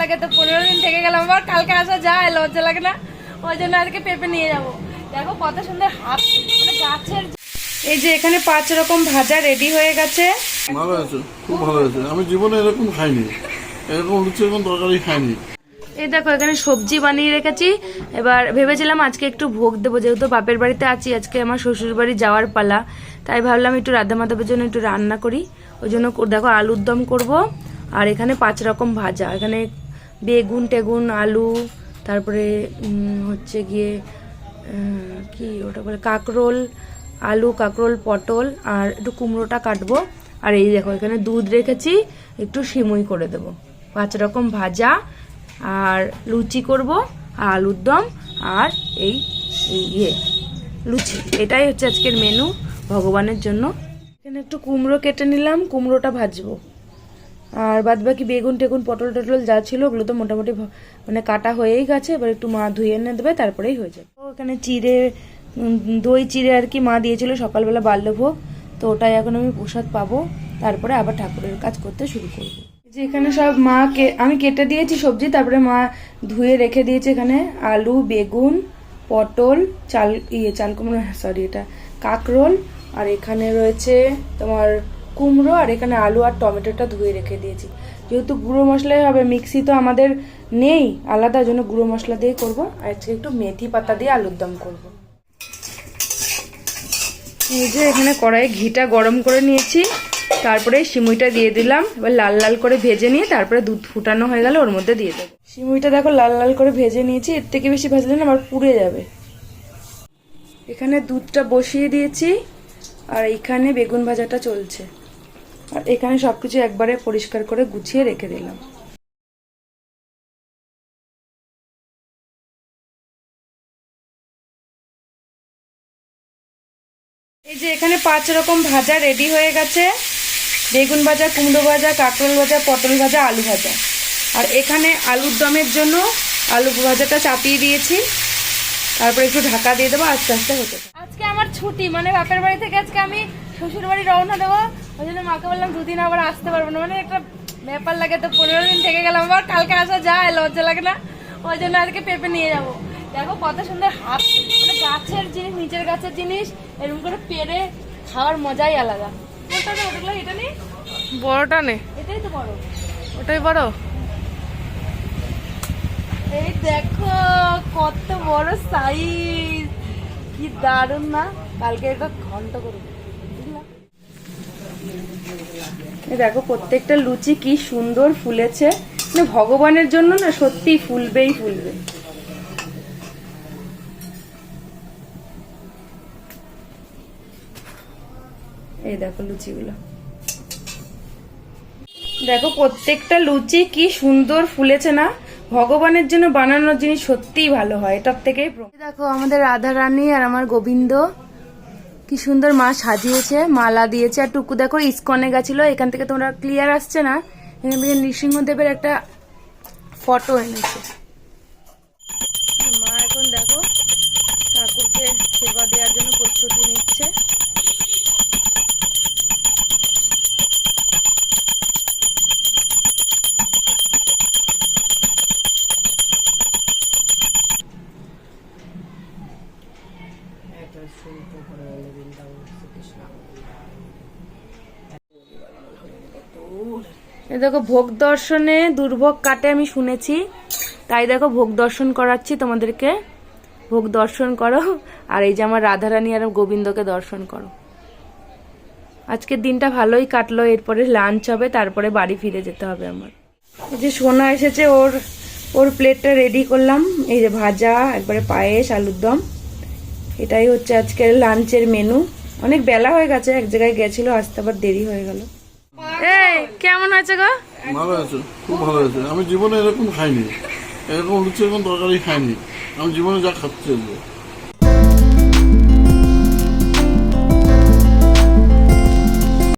লাগে তো পনেরো দিন থেকে গেলাম। আবার কালকে আসা যায় লজ্জা লাগে না? ওই জন্য আজকে পেঁপে নিয়ে যাব। দেখো কত সুন্দর হাত মানে গাছের এই যে এখানে পাঁচ রকম ভাজা রেডি হয়ে গেছে। ভালো আছে খুব ভালো আছে। আমি জীবনে এরকম খাইনি। এরকম লুচি এরকম তরকারি খাইনি। এই দেখো এখানে সবজি বানিয়ে রেখেছি। এবার ভেবেছিলাম আজকে একটু ভোগ দেবো যেহেতু বাপের বাড়িতে আছি আজকে আমার শ্বশুর বাড়ি যাওয়ার পালা। তাই ভাবলাম একটু রাধা মাধবের জন্য একটু রান্না করি। ওই জন্য দেখো আলুর দম করব আর এখানে পাঁচ রকম ভাজা। এখানে বেগুন টেগুন, আলু, তারপরে হচ্ছে গিয়ে কি ওটা বলে, কাকরোল, আলু, কাকরোল, পটল আর একটু কুমড়োটা কাটবো। আর এই দেখো, এখানে দুধ রেখেছি, একটু সিমুই করে দেবো। পাঁচ রকম ভাজা আর লুচি করব আর আলুর দম আর এই ইয়ে লুচি। এটাই হচ্ছে আজকের মেনু ভগবানের জন্য। এখানে একটু কুমড়ো কেটে নিলাম, কুমড়োটা ভাজবো। আর বাদ বাকি বেগুন টেগুন, পটল টটল যা ছিল ওগুলো তো মোটামুটি মানে কাটা হয়েই গেছে। এবার একটু মা ধুয়ে এনে দেবে, তারপরেই হয়ে যাবে। ও এখানে চিড়ে দই চিড়ে আর কি মা দিয়েছিল সকালবেলা বাল্যভোগ। তো ওটাই এখন আমি প্রসাদ পাবো। তারপরে আবার ঠাকুরের কাজ করতে শুরু করব। যে এখানে সব মা কে আমি কেটে দিয়েছি সবজি, তারপরে মা ধুয়ে রেখে দিয়েছে এখানে আলু, বেগুন, পটল, চাল ইয়ে চাল কুমড়ো সরি এটা কাকরোল। আর এখানে রয়েছে তোমার কুমড়ো আর এখানে আলু আর টমেটোটা ধুয়ে রেখে দিয়েছি। যেহেতু গুঁড়ো মশলাই হবে, মিক্সি তো আমাদের নেই, আলাদা জন্য গুঁড়ো মশলা দিয়ে করব। আর আজকে একটু মেথি পাতা দিয়ে আলুর দম করব। এই যে এখানে কড়াইয়ে ঘিটা গরম করে নিয়েছি, তারপরে সিমুইটা দিয়ে দিলাম। এবার লাল লাল করে ভেজে নিয়ে তারপরে দুধ ফুটানো হয়ে গেলে ওর মধ্যে দিয়ে দেবো। সিমুইটা দেখো লাল লাল করে ভেজে নিয়েছি, এর থেকে বেশি ভাজলে না আবার পুড়ে যাবে। এখানে দুধটা বসিয়ে দিয়েছি, আর এখানে বেগুন ভাজাটা চলছে। আর এখানে সবকিছু একবারে পরিষ্কার করে গুছিয়ে রেখে দিলাম। এই যে এখানে পাঁচ রকম ভাজা রেডি হয়ে গেছে। বেগুন ভাজা, কুমড়ো ভাজা, কাঁকরোল ভাজা, পটল ভাজা, আলু ভাজা। আর এখানে আলুর দমের জন্য আলু ভাজাটা চাপিয়ে দিয়েছি। তারপরে একটু ঢাকা দিয়ে দেবো, আস্তে আস্তে হতে আজকে আমার ছুটি মানে বাপের বাড়ি থেকে আজকে আমি শ্বশুর বাড়ি রওনা দেবো। ওই জন্য মাকে বললাম দুদিন আবার আসতে পারব না। মানে একটা ব্যাপার লাগে তো পনেরো দিন থেকে গেলাম আবার কালকে আসা যায় লজ্জা লাগে না। ওই জন্য আজকে পেঁপে নিয়ে যাব। দেখো কত সুন্দর হাত মানে গাছের জিনিস নিচের গাছের জিনিস এরকম করে পেরে খাওয়ার মজাই আলাদা। ওটাগুলো এটা নেই বড়টা নে। এটাই তো বড়। ওটাই বড়? এই দেখো কত বড় সাইজ কি দারুণ না? কালকে এটা ঘন্ট করব বুঝলা? এই দেখো, প্রত্যেকটা লুচি কি সুন্দর ফুলেছে। মানে ভগবানের জন্য না সত্যি ফুলবেই ফুলবে। এই দেখো লুচিগুলো। দেখো, প্রত্যেকটা লুচি কি সুন্দর ফুলেছে না? ভগবানের জন্য বানানোর জিনিস সত্যিই ভালো হয়, এটার থেকেই দেখো, আমাদের রাধা রানী আর আমার গোবিন্দ। কি সুন্দর মা সাজিয়েছে, মালা দিয়েছে। আর টুকু দেখো, ইস্কনে গেছিল, এখান থেকে তোমরা ক্লিয়ার আসছে না? এখান থেকে নৃসিংহদেবের একটা ফটো এনেছে। মা এখন দেখো ঠাকুরকে সেবা দেওয়ার জন্য প্রস্তুতি নিচ্ছে। এ দেখো, ভোগ দর্শনে দুর্ভোগ কাটে আমি শুনেছি। তাই দেখো, ভোগ দর্শন করাচ্ছি তোমাদেরকে। ভোগ দর্শন করো, আর এই যে আমার রাধারানী আর গোবিন্দকে দর্শন করো। আজকের দিনটা ভালোই কাটলো, এরপরে লাঞ্চ হবে, তারপরে বাড়ি ফিরে যেতে হবে আমার। এই যে সোনা এসেছে, ওর ওর প্লেটটা রেডি করলাম। এই যে ভাজা, একবারে পায়েস, আলুর দম। এটাই হচ্ছে আজকের লাঞ্চের মেনু অনেক বেলা হয়ে গেছে এক জায়গায় গেছিল আসতে আবার দেরি হয়ে গেল। এই কেমন আছে গো? ভালো আছে খুব ভালো আছে। আমি জীবনে এরকম খাইনি এরকম লুচি এরকম তরকারি খাইনি। আমি জীবনে যা খাচ্ছি